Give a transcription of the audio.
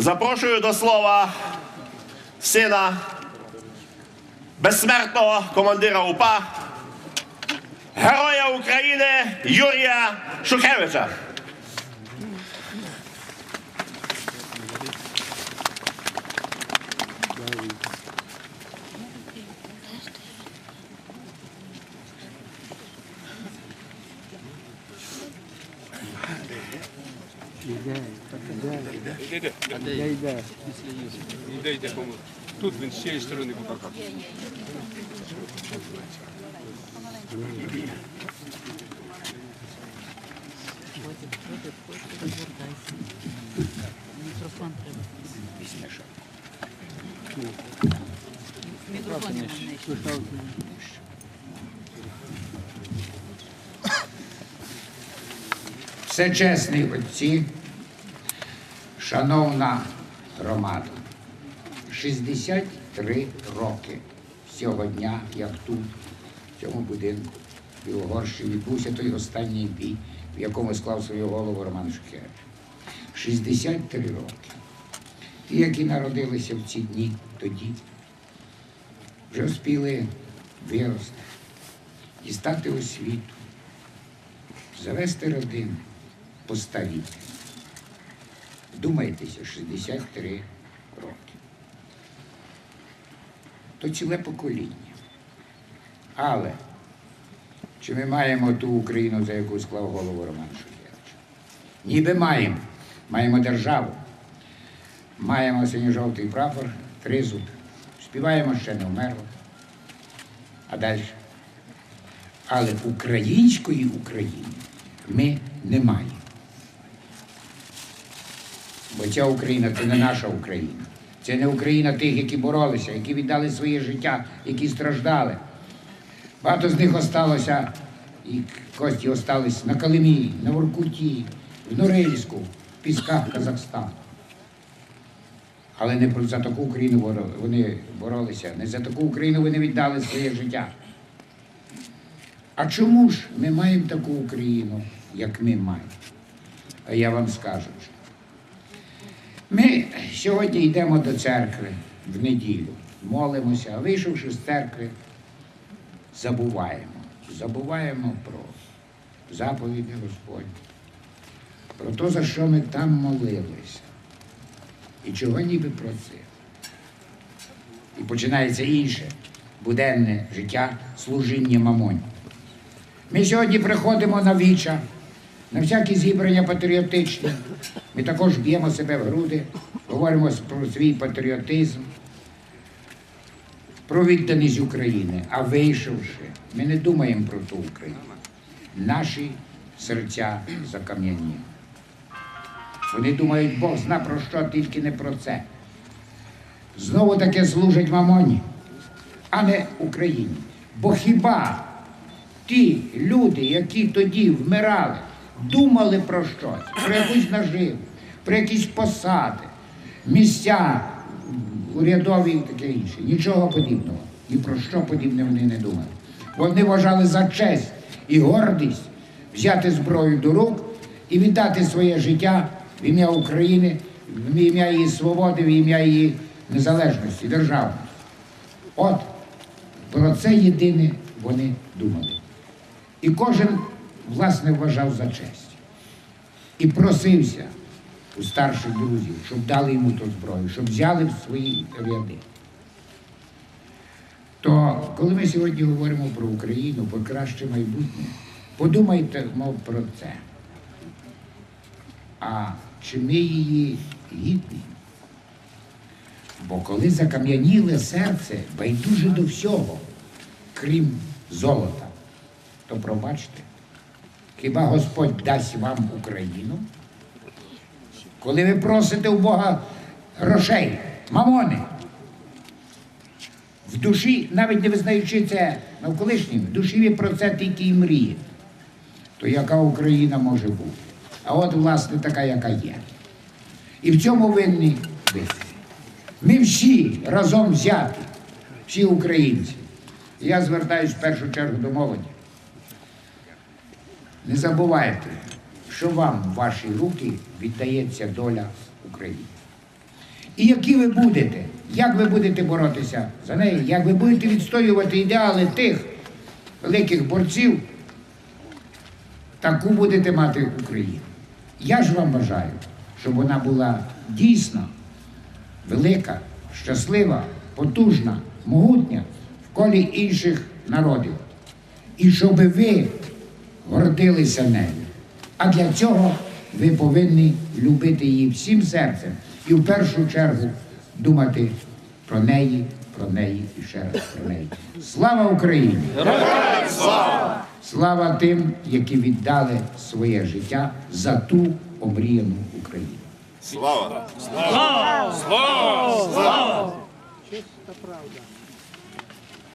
Запрошую до слова сина безсмертного командира УПА, Героя України Юрія Шухевича. Йде, Я йде. йде, йде, по Тут він з цієї сторони покакав. Мікрофон треба. Мікрофон нижче. Всечесні отці, шановна громада, 63 роки цього дня, як тут, в цьому будинку, в Білогорщі, відбувся той останній бій, в якому склав свою голову Роман Шухевич. 63 роки. Ті, які народилися в ці дні тоді, вже встигли вирости, дістати освіту, завести родину, постаріти. Думайтеся, 63 роки. То ціле покоління. Але чи ми маємо ту Україну, за яку склав голову Роман Шухевич? Ніби маємо. Маємо державу. Маємо синьо-жовтий прапор, тризуб. Співаємо ще не вмерло. А далі. Але української України ми не маємо. Бо ця Україна це не наша Україна. Це не Україна тих, які боролися, які віддали своє життя, які страждали. Багато з них осталося, і кості остались на Калимі, на Воркуті, в Норильську, в пісках Казахстану. Але не за таку Україну вони боролися, не за таку Україну вони віддали своє життя. А чому ж ми маємо таку Україну, як ми маємо? А я вам скажу. Сьогодні йдемо до церкви в неділю, молимося, а вийшовши з церкви, забуваємо. Забуваємо про заповіді Господні, про те, за що ми там молилися. І чого ніби просили. І починається інше буденне життя служіння мамоні. Ми сьогодні приходимо на віча, на всякі зібрання патріотичні. Ми також б'ємо себе в груди, говоримо про свій патріотизм, про відданість України. А вийшовши, ми не думаємо про ту Україну. Наші серця закам'яні. Вони думають, Бог зна про що, тільки не про це. Знову таке служать мамоні, а не Україні. Бо хіба ті люди, які тоді вмирали, думали про щось, про якусь наживу, про якісь посади, місця урядові і таке інше. Нічого подібного. Ні про що подібне вони не думали. Вони вважали за честь і гордість взяти зброю до рук і віддати своє життя в ім'я України, в ім'я її свободи, в ім'я її незалежності, державності. От про це єдине вони думали. І кожен, власне, вважав за честь. І просився у старших друзів, щоб дали йому ту зброю, щоб взяли в свої ряди. То коли ми сьогодні говоримо про Україну, про краще майбутнє, подумайте, мов про це. А чи ми її гідні? Бо коли закам'яніле серце байдуже до всього, крім золота, то пробачте, хіба Господь дасть вам Україну? Коли ви просите у Бога грошей, мамони, в душі, навіть не визнаючи це навколишнім, в душі ви про це тільки і мрієте, то яка Україна може бути? А от, власне, така, яка є. І в цьому винні ви. Ми всі разом взяті, всі українці. Я звертаюсь в першу чергу до молоді. Не забувайте, що вам в ваші руки віддається доля України. І які ви будете, як ви будете боротися за неї, як ви будете відстоювати ідеали тих великих борців, таку будете мати Україну. Я ж вам бажаю, щоб вона була дійсно велика, щаслива, потужна, могутня в колі інших народів. І щоб ви гордилися нею. А для цього ви повинні любити її всім серцем і в першу чергу думати про неї, про неї і ще раз про неї. Слава Україні! Слава! Слава тим, які віддали своє життя за ту омріяну Україну. Слава! Чиста правда.